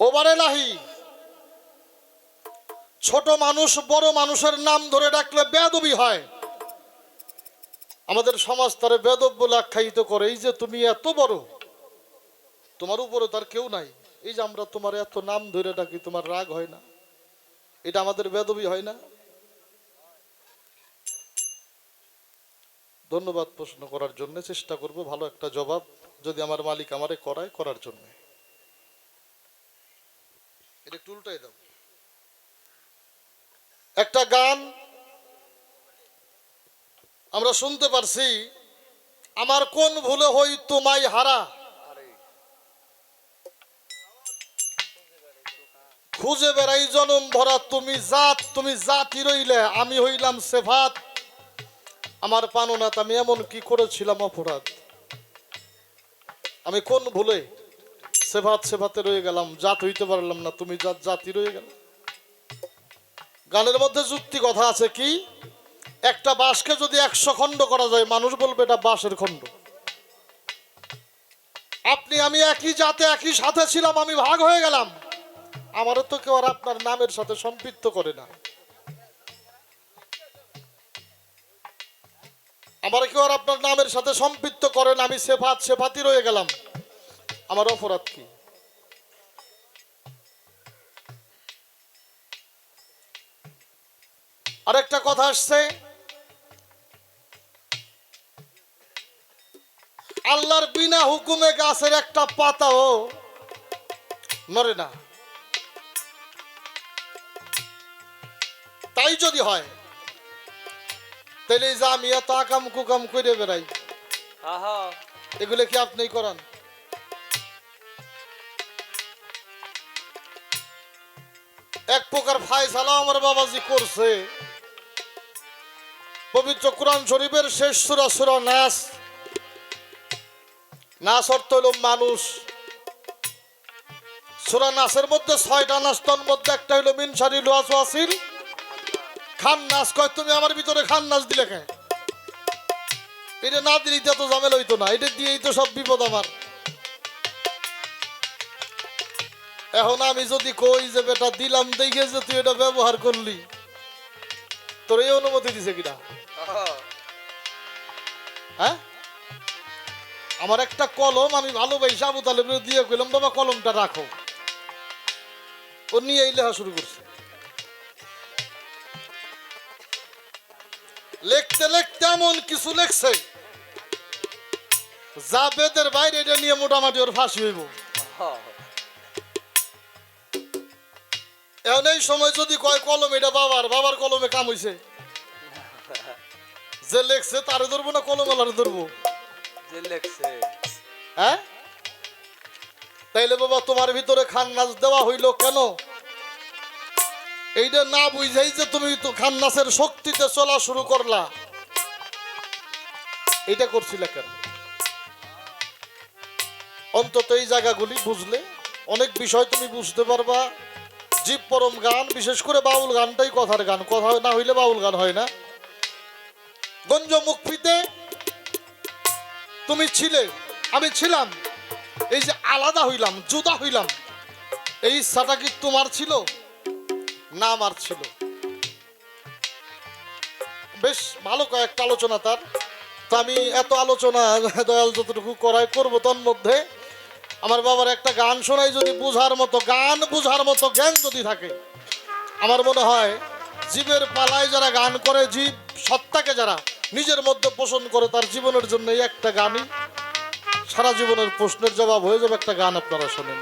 ওবারে লাহি ছোট মানুষ, বড় মানুষের নাম ধরে ডাকলে বেদবি হয়। আমাদের সমাজ তারে বেদব বলে আখ্যায়িত করে, এই যে তুমি এত বড়, তোমার উপরে তার কেউ নাই। এই যে আমরা তোমার এত নাম ধরে ডাকি, তোমার রাগ হয় না। এটা আমাদের বেদবি হয় না? ধন্যবাদ প্রশ্ন করার জন্য, চেষ্টা করব ভালো একটা জবাব যদি আমার মালিক আমারে করায়, করার জন্য। এটা একটু উল্টাই দাও। একটা গান আমরা শুনতে পারছি, আমার কোন ভুলে হই তোমায় হারা। খুঁজে বেড়াই জনম ভরা, তুমি জাত, তুমি জাতি রইলে, আমি হইলাম সেফাত। আমার পাননাথ আমি এমন কি করেছিলাম অপরাধ? আমি কোন ভুলে সেভাত সেভাতে রয়ে গেলাম, জাত হইতে পারলাম না, তুমি জাত জাতি রয়ে গেল। গানের মধ্যে যুক্তি কথা আছে কি? একটা বাঁশকে যদি একশো খণ্ড করা যায়, মানুষ বলবে এটা বাঁশের খণ্ড। আপনি, আমি একই জাতে, একই সাথে ছিলাম, আমি ভাগ হয়ে গেলাম। আমারও তো কেউ আর আপনার নামের সাথে সম্পৃক্ত করে না। আমার কেউ আর আপনার নামের সাথে সম্পৃক্ত করেন আমি সেফাত সেফাতি রয়ে গেলাম। আমার অপরাধ কি? আরেকটা কথা আসছে। আল্লাহর বিনা হুকুমে গাছের একটা পাতাও নড়ে না। তাই যদি হয় তাহলে এই যে আমি এত আকাম কুকাম করে বেড়াই এগুলো কি আপনি করান? এক প্রকার ফায়সালা আমার বাবাজি করছে। পবিত্র কোরআন শরীফের শেষ সুরা সুরা নাস। নাস অর্থ হলো মানুষ। সুরা নাসের মধ্যে ছয়টা নাস, তোর মধ্যে একটা হলো মিনসারি লোয়াস ওয়াসিল। খান নাচ কয়, তুমি আমার ভিতরে খান নাচ দিলে কেন এটা না দিলে তো ঝামেলা হইতো না, এটা দিয়েই তো সব বিপদ আমার। এখন আমি যদি কই যে, বেটা, দিলাম দেখে যে তুই এটা ব্যবহার করলি। তোর এই অনুমতি দিছে কিনা? হ্যাঁ? আমার একটা কলম, আমি ভালোবাসি আবু তালেবের দিয়ে কইলাম, বাবা, কলমটা রাখো। ও নিয়ে লেখা শুরু করছে। লিখতে লিখতে এমন কিছু লেখছে, যা বেদের বাইরে, এটা নিয়ে মোটামুটি ওর ফাঁসি হইব। এখন এই সময় যদি কয় কলম এটা বাবার বাবার কলমে কাম হইছে। যে লেখছে তারে ধরবো না কলম আলারে ধরবো? যে লেখছে। হ্যাঁ? তাইলে বাবা তোমার ভিতরে খান্নাস দেওয়া হইল কেন? এইটা না বুঝাই যে তুমি তো খান্নাসের শক্তিতে চলা শুরু করলা। এইটা করছিলে কেন? অন্তত এই জায়গাগুলি বুঝলে অনেক বিষয় তুমি বুঝতে পারবা। জীব পরম গান, বিশেষ করে বাউল গানটাই কথার গান। কথা না হইলে বাউল গান হয় না। গঞ্জ মুক্তিতে তুমি ছিলে, আমি ছিলাম। এই যে আলাদা হইলাম, জুদা হইলাম। এই ইচ্ছাটা কি তোমার ছিল? না, আমার ছিল। বেশ ভালো কয়েকটা আলোচনা তার। তো আমি এত আলোচনা দয়াল যতটুকু করাই করব তার মধ্যে আমার বাবার একটা গান শোনাই যদি বুঝার মতো, গান বুঝার মতো জ্ঞান যদি থাকে। আমার মনে হয় জীবের পালায় যারা গান করে, জীব সত্তাকে যারা নিজের মধ্যে পোষণ করে, তার জীবনের জন্য একটা গানই সারা জীবনের প্রশ্নের জবাব হয়ে যাবে একটা গান আপনারা শোনেন।